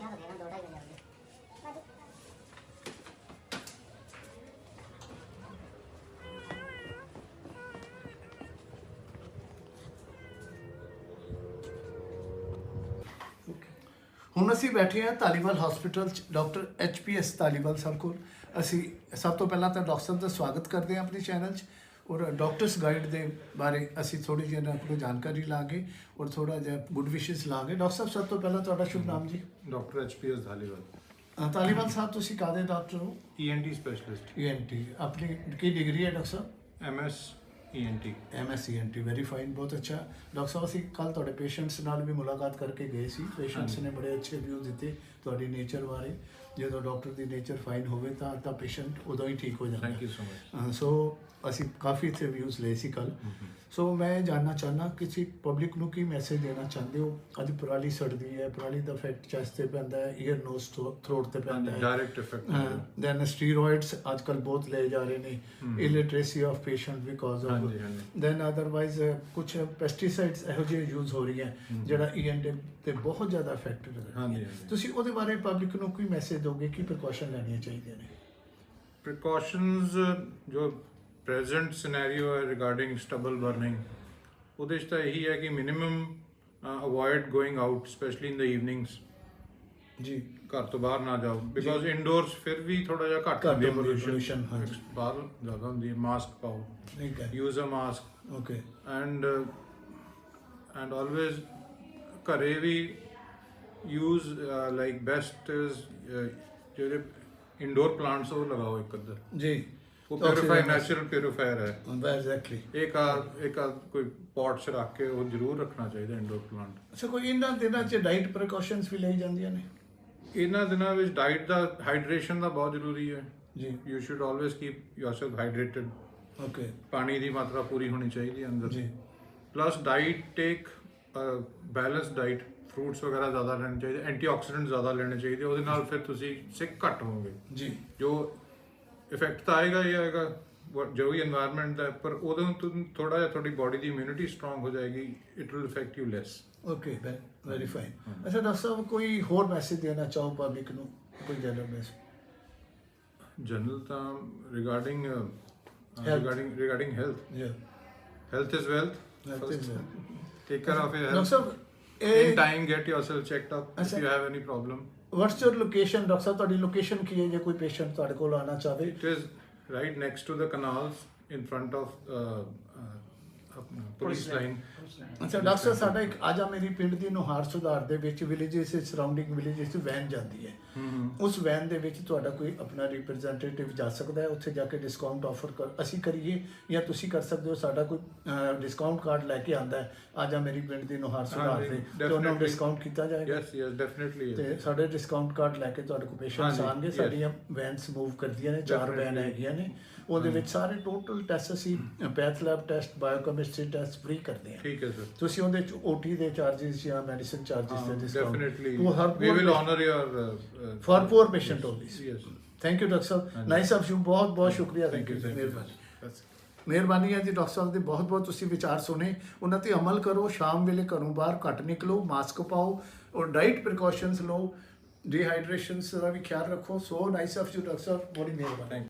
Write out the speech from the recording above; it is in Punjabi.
ਟਾਈਮ ਕਿਹਾ ਤਾਂ ਦੇਣਾ ਦੋ ਢਾਈ ਵਜੇ ਆਉਂਦੇ ਹੁਣ ਅਸੀਂ ਬੈਠੇ ਹਾਂ ਤਾਲੀਵਾਲ ਹਸਪੀਟਲ ਚ ਡਾਕਟਰ ਐਚਪੀਐਸ ਤਾਲੀਵਾਲ ਸਾਹਿਬ ਕੋਲ। ਅਸੀਂ ਸਭ ਤੋਂ ਪਹਿਲਾਂ ਤਾਂ ਡਾਕਟਰ ਸਾਹਿਬ ਦਾ ਸਵਾਗਤ ਕਰਦੇ ਹਾਂ ਆਪਣੇ ਚੈਨਲ 'ਚ। ਔਰ ਡਾਕਟਰਸ ਗਾਈਡ ਦੇ ਬਾਰੇ ਅਸੀਂ ਥੋੜੀ ਜਿਹੀ ਇਹਨਾਂ ਕੋਲੋਂ ਜਾਣਕਾਰੀ ਲਾਂਗੇ ਔਰ ਥੋੜਾ ਜਿਹਾ ਗੁੱਡ ਵਿਸ਼ੇਸ ਲਾਂਗੇ। ਡਾਕਟਰ ਸਾਹਿਬ ਸਭ ਤੋਂ ਪਹਿਲਾਂ ਤੁਹਾਡਾ ਸ਼ੁਭ ਨਾਮ ਜੀ? Doctor HPS Dhaliwal. ਅ, ਤਾਲੀਵਾਲ ਸਾਹਿਬ ਤੁਸੀਂ ਕਾਦੇ ਡਾਕਟਰ ਹੋ? ਈਐਨਟੀ ਸਪੈਸ਼ਲਿਸਟ ਈਐਨਟੀ ਆਪਣੀ ਕੀ ਡਿਗਰੀ ਹੈ ਡਾਕਟਰ ਸਾਹਿਬ? MS ENT MSc ENT very fine ਬਹੁਤ ਅੱਛਾ। ਡਾਕਟਰ ਸਾਹਿਬ ਅਸੀਂ ਕੱਲ ਤੁਹਾਡੇ ਪੇਸ਼ੈਂਟਸ ਨਾਲ ਵੀ ਮੁਲਾਕਾਤ ਕਰਕੇ ਗਏ ਸੀ। ਪੇਸ਼ੈਂਟਸ। ਨੇ ਬੜੇ ਅੱਛੇ ਵਿਊ ਦਿੱਤੇ ਤੁਹਾਡੀ ਨੇਚਰ ਬਾਰੇ। ਜਦੋਂ ਡਾਕਟਰ ਦੀ ਨੇਚਰ ਫਾਈਨ ਹੋਵੇ ਤਾਂ ਤਾਂ ਪੇਸ਼ੈਂਟ ਉਦੋਂ ਹੀ ਠੀਕ ਹੋ ਜਾਂਦਾ। Thank you so much so ਅਸੀਂ ਕਾਫੀ ਇੱਥੇ ਵਿਊਜ਼ ਲਏ ਸੀ ਕੱਲ ਸੋ ਮੈਂ ਜਾਨਣਾ ਚਾਹਨਾ ਕਿ ਤੁਸੀਂ ਪਬਲਿਕ ਨੂੰ ਕੀ ਮੈਸੇਜ ਦੇਣਾ ਚਾਹੁੰਦੇ ਹੋ? ਅੱਜ ਪਰਾਲੀ ਸੜਦੀ ਹੈ ਪਰਾਲੀ ਦਾ ਇਫੈਕਟ ਚੈਸਟ ਤੇ ਪੈਂਦਾ ਹੈ ਈਅਰ ਨੋਸ ਥਰੋਟ ਤੇ ਪੈਂਦਾ ਹੈ। ਡਾਇਰੈਕਟ ਇਫੈਕਟ ਦੈਨ ਸਟੀਰੋਇਡਸ ਅੱਜ ਕੱਲ ਬਹੁਤ ਲਏ ਜਾ ਰਹੇ ਨੇ। Illiteracy of patient because of ਹਾਂਜੀ ਦੈਨ ਅਦਰਵਾਈਜ਼ ਕੁਝ ਪੈਸਟੀਸਾਈਡਸ ਇਹੋ ਜਿਹੇ ਯੂਜ਼ ਹੋ ਰਹੀਆਂ ਹਮ। ਜਿਹੜਾ ਈਐਨਟੀ ਤੇ ਬਹੁਤ ਜ਼ਿਆਦਾ ਇਫੈਕਟ ਹਾਂਜੀ, ਹਾਂਜੀ। ਤੁਸੀਂ ਉਹਦੇ ਬਾਰੇ ਪਬਲਿਕ ਨੂੰ ਕੀ ਮੈਸੇਜ ਦੋਗੇ ਕੀ ਪ੍ਰੀਕਾਸ਼ਨ ਲੈਣੀਆਂ ਚਾਹੀਦੀਆਂ ਨੇ? ਪ੍ਰੀਕਾਸ਼ਨਸ ਜੋ ਪ੍ਰੈਜ਼ੈਂਟ ਸਿਨੈਰੀਓ ਹੈ ਰਿਗਾਰਡਿੰਗ ਸਟਬਲ ਬਰਨਿੰਗ ਉਹਦੇ 'ਚ ਤਾਂ ਇਹੀ ਹੈ ਕਿ minimum avoid going out specially in the evenings ਜੀ ਘਰ ਤੋਂ ਬਾਹਰ ਨਾ ਜਾਓ। ਬਿਕਾਜ਼ ਇਨਡੋਰਸ ਫਿਰ ਵੀ ਥੋੜਾ ਜਿਹਾ ਘੱਟ ਹੁੰਦੀ ਹੈ ਹਾਂਜੀ। ਬਾਹਰ ਜ਼ਿਆਦਾ ਹੁੰਦੀ ਹੈ ਮਾਸਕ ਪਾਓ। ਠੀਕ ਹੈ use uh mask okay uh, and always ਘਰੇ ਵੀ best is uh, ਜਿਹੜੇ ਇੰਡੋਰ ਪਲਾਂਟਸ ਉਹ ਲਗਾਓ ਇੱਕ ਅੱਧਾ। ਜੀ। ਉਹ ਪਿਊਰੀਫਾਈ ਨੈਚੁਰਲ ਪਿਊਰੀਫਾਇਰ ਹੈ। ਐਗਜ਼ੈਕਟਲੀ ਇੱਕ ਆ ਇੱਕ ਆ ਕੋਈ ਪੌਟ 'ਚ ਰੱਖ ਕੇ ਉਹ ਜ਼ਰੂਰ ਰੱਖਣਾ ਚਾਹੀਦਾ ਇੰਡੋਰ ਪਲਾਂਟ ਅੱਛਾ ਕੋਈ ਇਹਨਾਂ ਦਿਨਾਂ 'ਚ ਡਾਈਟ ਪ੍ਰੀਕਾਸ਼ਨਸ ਵੀ ਲਈ ਜਾਂਦੀਆਂ ਨੇ? ਇਹਨਾਂ ਦਿਨਾਂ ਵਿੱਚ ਡਾਈਟ ਦਾ ਹਾਈਡਰੇਸ਼ਨ ਦਾ ਬਹੁਤ ਜ਼ਰੂਰੀ ਹੈ। ਜੀ। You should always keep yourself hydrated okay ਪਾਣੀ ਦੀ ਮਾਤਰਾ ਪੂਰੀ ਹੋਣੀ ਚਾਹੀਦੀ ਹੈ ਅੰਦਰ। ਜੀ। Plus diet take balance diet fruits ਵਗੈਰਾ ਜ਼ਿਆਦਾ ਲੈਣੇ ਚਾਹੀਦੇ ਐਂਟੀਆਕਸੀਡੈਂਟ ਜ਼ਿਆਦਾ ਲੈਣੇ ਚਾਹੀਦੇ ਉਹਦੇ ਨਾਲ ਫਿਰ ਤੁਸੀਂ ਸਿੱਕ ਘੱਟ ਹੋਵੋਗੇ। ਜੀ। ਜੋ ਇਫੈਕਟ ਤਾਂ ਆਏਗਾ ਹੀ ਆਏਗਾ ਜੋ ਵੀ এনवायरमेंट ਦਾ ਪਰ ਉਹਦੋਂ ਥੋੜਾ ਜਿਹਾ ਤੁਹਾਡੀ ਬਾਡੀ ਦੀ ਇਮਿਊਨਿਟੀ ਸਟਰੋਂਗ ਹੋ ਜਾਏਗੀ it will effect you less okay very fine ਅੱਛਾ ਡਾਕਟਰ ਸਾਹਿਬ ਕੋਈ ਹੋਰ ਮੈਸੇਜ ਦੇਣਾ ਚਾਹੋ ਪਬਲਿਕ ਨੂੰ ਕੋਈ ਜਨਰਲ ਮੈਸੇਜ ਜਨਰਲ ਤਾਂ regarding Health. Regarding regarding health ਜੀ health is wealth Health is wealth. Take care of your doctor health Sahib in ਇਹ time get yourself checked up if ਅੱਛਾ। you have any problem. What's your location doctor ਸਾਹਿਬ ਤੁਹਾਡੀ ਲੋਕੇਸ਼ਨ ਕੀ ਹੈ? ਜੇ ਕੋਈ ਪੇਸ਼ੈਂਟ ਤੁਹਾਡੇ ਕੋਲ ਆਣਾ ਚਾਹਵੇ? It is right next to the canals in front of uh, uh, police line. ਅੱਛਾ ਡਾਕਟਰ ਸਾਹਿਬ ਸਾਡਾ ਇੱਕ ਆਜਾ ਮੇਰੀ ਪਿੰਡ ਦੀ ਨੁਹਾਰ ਸੁਧਾਰ ਦੇ ਵਿੱਚ ਵਿਲੇजेस ਇਸ ਸਰਾਊਂਡਿੰਗ ਵਿਲੇजेस ਵੈਨ ਜਾਂਦੀ ਹੈ। ਉਸ ਵੈਨ ਦੇ ਵਿੱਚ ਤੁਹਾਡਾ ਕੋਈ ਆਪਣਾ ਰਿਪਰੈਜ਼ੈਂਟੇਟਿਵ ਜਾ ਸਕਦਾ ਹੈ? ਉੱਥੇ ਜਾ ਕੇ ਡਿਸਕਾਊਂਟ ਆਫਰ ਕਰ ਅਸੀਂ ਕਰੀਏ ਜਾਂ ਤੁਸੀਂ ਕਰ ਸਕਦੇ ਹੋ? ਸਾਡਾ ਕੋਈ ਡਿਸਕਾਊਂਟ ਕਾਰਡ ਲੈ ਕੇ ਆਂਦਾ ਹੈ ਆਜਾ ਮੇਰੀ ਪਿੰਡ ਦੀ ਨੁਹਾਰ ਸੁਧਾਰ ਦੇ। ਤੇ ਉਹਨਾਂ ਨੂੰ ਡਿਸਕਾਊਂਟ ਕੀਤਾ ਜਾਏਗਾ? ਯੈਸ ਯੈਸ ਡੈਫੀਨਿਟਲੀ ਤੇ ਸਾਡੇ ਡਿਸਕਾਊਂਟ ਕਾਰਡ ਲੈ ਕੇ ਤੁਹਾਡੇ ਕੋਲ ਪੇਸ਼ੈਂਟਸ ਆਣਗੇ ਸਾਡੀਆਂ ਵੈਨਸ ਮੂਵ ਕਰਦੀਆਂ ਨੇ ਚਾਰ ਵੈਨ ਹੈਗੀਆਂ ਨੇ। ਉਹਦੇ ਵਿੱਚ ਸਾਰੇ ਟੋਟਲ ਟੈਸਟ ਅਸੀਂ path lab test biochemistry test free ਕਰਦੇ ਆ। ਠੀਕ ਹੈ ਸਰ। ਤੁਸੀਂ ਉਹਦੇ ਚ ਓਟੀ ਦੇ ਚਾਰजेस ਜਾਂ ਮੈਡੀਸਿਨ ਚਾਰजेस ਤੇ ਡਿਸਕਾਊਂਟ ਡੈਫੀਨਿਟਲੀ ਉਹ ਹਰ we will honour your for poor patient only yes thank you doctor Sahib nice ਸਾਹਿਬ ਸ਼ੁਭ ਬਹੁਤ ਬਹੁਤ ਸ਼ੁਕਰੀਆ ਥੈਂਕ ਯੂ ਮਿਹਰਬਾਨੀ ਮਿਹਰਬਾਨੀ ਹੈ ਜੀ ਡਾਕਟਰ ਸਾਹਿਬ ਦੇ ਬਹੁਤ ਬਹੁਤ ਤੁਸੀਂ ਵਿਚਾਰ ਸੁਣੇ ਉਹਨਾਂ ਤੇ ਅਮਲ ਕਰੋ ਸ਼ਾਮ ਵੇਲੇ ਘਰੋਂ ਬਾਹਰ ਘੱਟ ਨਿਕਲੋ ਮਾਸਕ ਪਾਓ ਔਰ ਡਾਈਟ ਪ੍ਰੀਕਾਸ਼ਨਸ ਲਓ ਡੀਹਾਈਡਰੇਸ਼ਨਸ ਦਾ ਵੀ ਖਿਆਲ ਰੱਖੋ so nice of you doctor ਸਾਹਿਬ ਬੜੀ ਮਿਹਰਬਾਨੀ